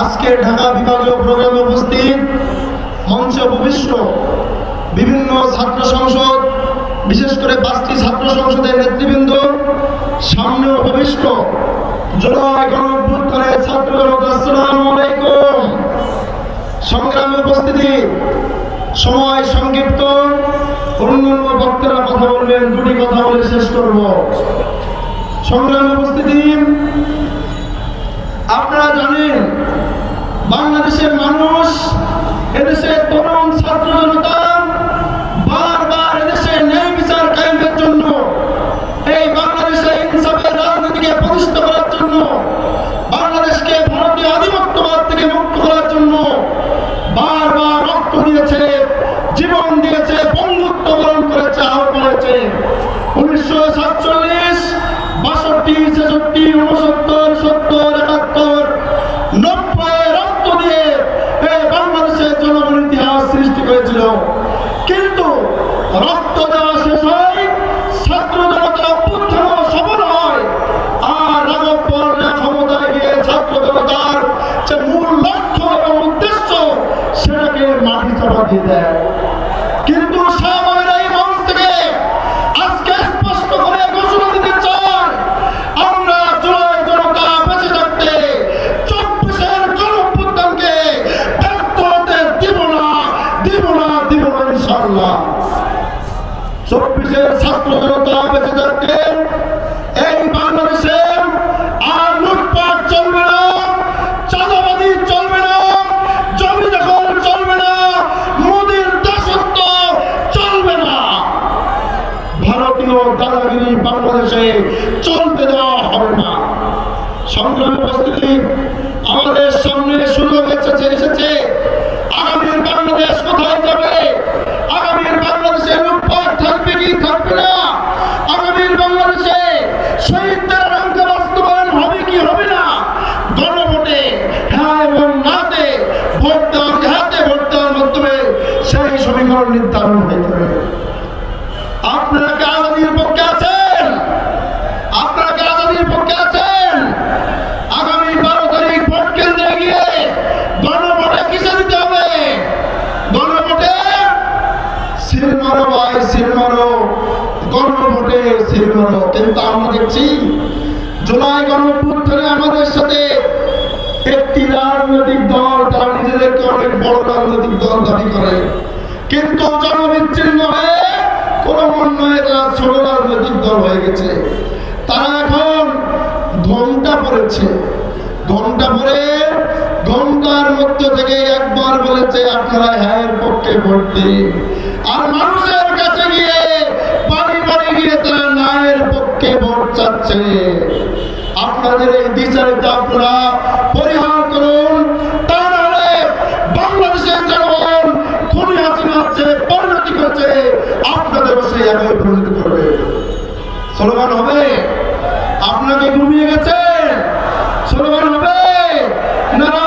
আজকে ঢাকা বিভাগীয় প্রোগ্রামে উপস্থিত মঞ্চে উপবিষ্ট বিভিন্ন ছাত্র সংসদ, বিশেষ করে পাঁচটি ছাত্র সংসদের নেতৃবৃন্দ, সামনে উপবিষ্ট জুলাই আলাইকুম। সংগ্রামে উপস্থিতি, সময় সংক্ষিপ্ত, অন্যান্য কথা দুটি কথা বলে শেষ করব। সংগ্রামে উপস্থিতি আপনারা জানেন, বাংলাদেশের মানুষ এদেশের তরুণ ছাত্র জনতা বারবার এদেশে ন্যায় বিচার জন্য, এই বাংলাদেশে রাজনীতিকে করার জন্য, বাংলাদেশকে ভারতীয় থেকে করার জন্য বারবার রক্ত দিয়েছে, জীবন দিয়েছে, বন্ধুত্ব করেছে উনিশশো সাতচল্লিশ, বাষট্টি, ছেষট্টি, উনসত্তর, সত্তর একাত্তর নব্বই রক্ত দিয়ে এই বাংলাদেশের জনগণ ইতিহাস সৃষ্টি করেছিল কিন্তু রক্ত দেওয়া শেষ হয়, ছাত্র জনতা অভ্যুত্থান সফল হয়। আর রাঘব পর্ণা ক্ষমতায় গিয়ে ছাত্র জনতার যে মূল লক্ষ্য এবং উদ্দেশ্য, সেটাকে মাটি চাপা দিয়ে দেয় কিন্তু সামনের এই মঞ্চ থেকে আজকে স্পষ্ট করে ঘোষণা দিতে চাই আমরা জয় জনতা বেঁচে থাকতে চব্বিশের গণঅভ্যুত্থানকে ব্যর্থ হতে দিব না দিব না দিব না ইনশাল্লাহ চব্বিশের জনতা বেঁচে থাকতে এই বাংলাদেশে আর লুটপাট চলবে না চাঁদাবাদি চলবে না, জমি দখল চলবে না, মোদীর দাসত্ব চলবে না। ভারতীয় দাদাগিরি বাংলাদেশে চলতে দেওয়া হবে আমাদের সামনে সুযোগ এসেছে এসেছে। আগামীর বাংলাদেশ কোথায় যাবে আগামীর বাংলাদেশে লুটপাট থাকবে কি থাকবে না আগামীর বাংলাদেশে শহীদদের অঙ্ক বাস্তবায়ন হবে কি হবে না গণভোটে হ্যাঁ এবং নাতে ভোট দেওয়ার হাতে ভোট দেওয়ার মাধ্যমে সেই সমীকরণ নির্ধারণ হয়ে যাবে আপনারা কি পক্ষে আছেন? আপনারা কি পক্ষে আছেন? আগামী বারো তারিখ ভোট কেন্দ্রে গিয়ে গণভোটে কিসে দিতে হবে? গণভোটে সিল ভাই, সিল গণভোটে সিল কিন্তু আমরা দেখছি জুলাই গণঅভ্যুত্থানে আমাদের সাথে একটি রাজনৈতিক দল, তারা নিজেদেরকে অনেক বড় রাজনৈতিক দল দাবি করে। কিন্তু জনবিচ্ছিন্ন হয়ে কোন উন্নয়নে তারা ছোট রাজনৈতিক দল হয়ে গেছে। তারা এখন ঘণ্টা পড়েছে। ঘণ্টা পরে ঘণ্টার মধ্য থেকে একবার বলেছে, আপনারা হ্যাঁ পক্ষে ভোট। দিন আর মানুষের কাছে গিয়ে বাড়ি বাড়ি গিয়ে তারা নায়ের পক্ষে ভোট চাচ্ছে। আপনাদের এই দ্বিচারিতা আপনারা পরিহার সেই একই পরিণতি করবে হবে? আপনাকে ঘুমিয়ে গেছে? স্লোগান হবে?